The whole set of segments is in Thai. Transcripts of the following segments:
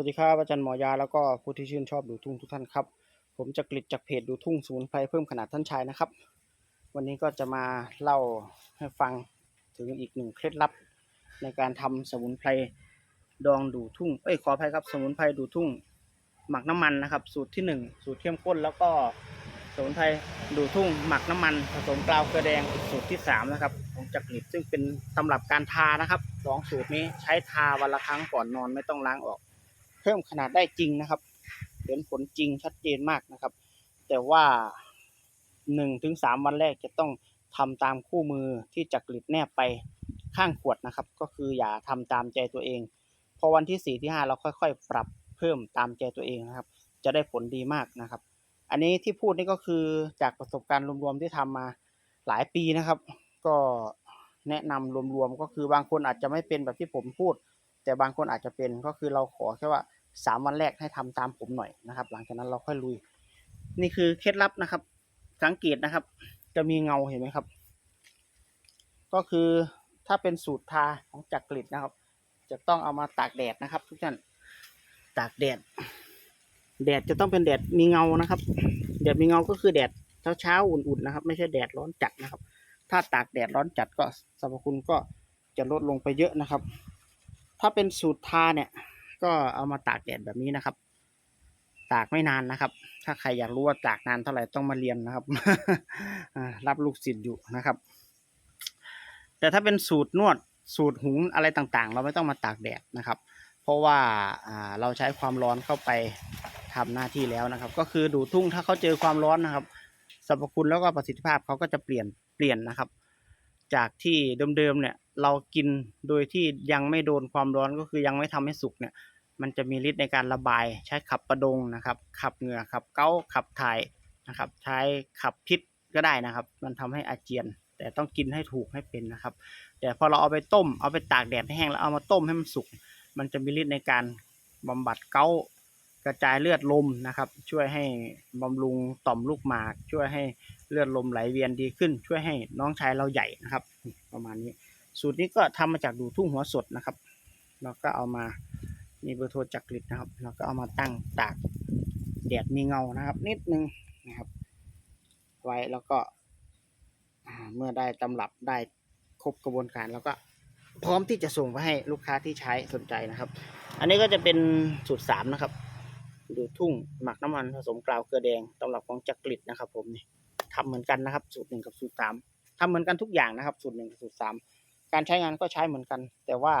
วัสดีครับอาจารย์หมอยาแล้วก็ผู้ที่ชื่นชอบดูทุ่งทุกท่านครับ ผมจะกลิดจากเพจดูทุ่งสมุนไพเพิ่มขนาดท่านชายนะครับ วันนี้ก็จะมาเล่าให้ฟังถึงอีกหนึ่งเคล็ดลับ ในการทำสมุนไพรดองดูทุ่งเอ้ยขออภัยครับ สมุนไพรดูทุ่ง หมักน้ำมันนะครับ สูตรที่หนึ่งสูตรเข้มข้น แล้วก็สมุนไพรดูทุ่ง หมักน้ำมัน ผสมกลาวเกลือแดงสูตรที่สามนะครับของจักริดซึ่งเป็นตำรับการทานะครับสองสูตรนี้ใช้ทาวันละครั้งก่อนนอนไม่ต้องล้างออก เพิ่มขนาดได้จริงนะครับ เห็นผลจริงชัดเจนมากนะครับ แต่ว่าหนึ่งถึงสามวันแรกจะต้องทำตามคู่มือที่จักริดแนบไปข้างขวดนะครับ ก็คืออย่าทำตามใจตัวเอง พอวันที่สี่ที่ห้าเราค่อยๆ ปรับเพิ่มตามใจตัวเองนะครับ จะได้ผลดีมากนะครับ อันนี้ที่พูดนี่ก็คือจากประสบการณ์รวมๆที่ทำมาหลายปีนะครับ ก็แนะนำรวมๆก็คือบางคนอาจจะไม่เป็นแบบที่ผมพูด แต่บางคนอาจจะเป็นก็คือเราขอแค่ว่า สามวันแรกให้ทำตามผมหน่อยนะครับ หลังจากนั้นเราค่อยลุย นี่คือเคล็ดลับนะครับ สังเกตนะครับ จะมีเงาเห็นไหมครับ ก็คือถ้าเป็นสูตรทาของจักริดนะครับ จะต้องเอามาตากแดดนะครับ ทุกท่านตากแดด แดดจะต้องเป็นแดดมีเงานะครับ แดดมีเงาก็คือแดดเช้าเช้าอุ่นๆนะครับ ไม่ใช่แดดร้อนจัดนะครับ ถ้าตากแดดร้อนจัดก็สรรพคุณก็จะลดลงไปเยอะนะครับ ถ้าเป็นสูตรทาเนี่ย ก็เอามาตากแดดแบบนี้นะครับ ตากไม่นานนะครับ ถ้าใครอยากรู้ว่าตากนานเท่าไหร่ต้องมาเรียนนะครับรับลูกศิษย์อยู่นะครับ แต่ถ้าเป็นสูตรนวดสูตรหุงอะไรต่างๆ เราไม่ต้องมาตากแดดนะครับ เพราะว่าเราใช้ความร้อนเข้าไปทำหน้าที่แล้วนะครับ ก็คือดูทุ่งถ้าเขาเจอความร้อนนะครับสรรพคุณแล้วก็ประสิทธิภาพเขาก็จะเปลี่ยนเปลี่ยนนะครับ จากที่เดิมๆเนี่ยเรากินโดยที่ยังไม่โดนความร้อนก็คือยังไม่ทำให้สุกเนี่ย มันจะมีฤทธิ์ในการระบายใช้ขับประดงนะครับ ขับเหงื่อขับเกาขับถ่ายนะครับ ใช้ขับพิษก็ได้นะครับ มันทำให้อาเจียน แต่ต้องกินให้ถูกให้เป็นนะครับ แต่พอเราเอาไปต้มเอาไปตากแดดให้แห้งแล้วเอามาต้มให้มันสุก มันจะมีฤทธิ์ในการบำบัดเกา กระจายเลือดลมนะครับ ช่วยให้บำรุงต่อมลูกหมาก ช่วยให้เลือดลมไหลเวียนดีขึ้น ช่วยให้น้องชายเราใหญ่นะครับ ประมาณนี้ สูตรนี้ก็ทำมาจากดูทุ่งหัวสดนะครับเราก็เอามามีเบอร์โทรจักกริดนะครับเราก็เอามาตั้งตากแดดมีเงานะครับ นิดนึงนะครับ ไว้แล้วก็เมื่อได้ตำรับได้ครบกระบวนการแล้วก็พร้อมที่จะส่งไปให้ลูกค้าที่ใช้สนใจนะครับ อันนี้ก็จะเป็นสูตรสามนะครับ ดูทุ่งหมักน้ำมันผสมกราวเกลือแดงตำรับของจักริดนะครับผมนี่ทำเหมือนกันนะครับ สูตรหนึ่งกับสูตรสามทำเหมือนกันทุกอย่างนะครับ สูตรหนึ่งกับสูตรสามการใช้งานก็ใช้เหมือนกัน แต่ว่า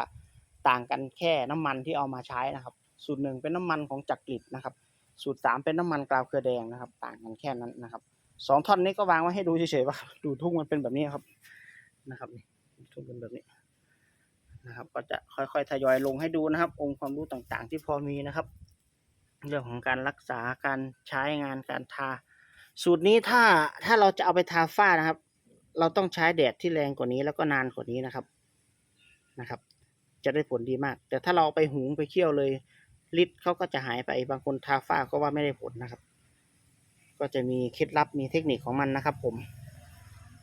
ต่างกันแค่น้ำมันที่เอามาใช้นะครับ สูตรหนึ่งเป็นน้ำมันของจักริดนะครับ สูตรสามเป็นน้ำมันกราวเกลือแดงนะครับ ต่างกันแค่นั้นนะครับสองท่อนนี้ก็วางไว้ให้ดูเฉยๆว่าดูทุ่งมันเป็นแบบนี้ครับนะครับนี่ทุ่งเป็นแบบนี้นะครับ ก็จะค่อยๆทยอยลงให้ดูนะครับ องค์ความรู้ต่างๆ ที่พอมีนะครับ เรื่องของการรักษาการใช้งานการทา สูตรนี้ถ้าถ้าเราจะเอาไปทาฝ้านะครับ เราต้องใช้แดดที่แรงกว่านี้แล้วก็นานกว่านี้นะครับนะครับ จะได้ผลดีมาก แต่ถ้าเราไปหุงไปเคี่ยวเลยฤทธิ์เขาก็จะหายไปบางคนทาฝ้าก็ว่าไม่ได้ผลนะครับ ก็จะมีเคล็ดลับมีเทคนิคของมันนะครับ ผม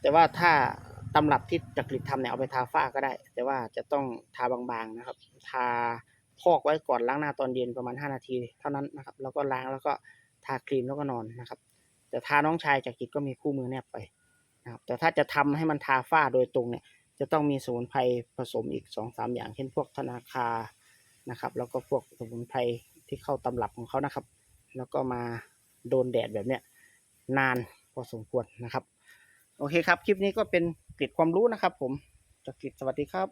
แต่ว่าถ้าตำรับที่จักริดทำเนี่ยเอาไปทาฝ้าก็ได้ แต่ว่าจะต้องทาบางๆนะครับ ทา พอกไว้ก่อนล้างหน้าตอนเย็นประมาณ 5 นาที เท่านั้นนะครับ แล้วก็ล้างแล้วก็ทาครีมแล้วก็นอนนะครับ แต่ทาน้องชายจักริดก็มีคู่มือแนบไปนะครับ แต่ถ้าจะทำให้มันทาฝ้าโดยตรงเนี่ย จะต้องมีสมุนไพรผสมอีกสองสามอย่าง เช่นพวกธนาคานะครับ แล้วก็พวกสมุนไพรที่เข้าตำรับของเขานะครับ แล้วก็มาโดนแดดแบบเนี้ยนานพอสมควรนะครับ โอเคครับ คลิปนี้ก็เป็นกร็ดความรู้นะครับ ผมจากกิจสวัสดีครับ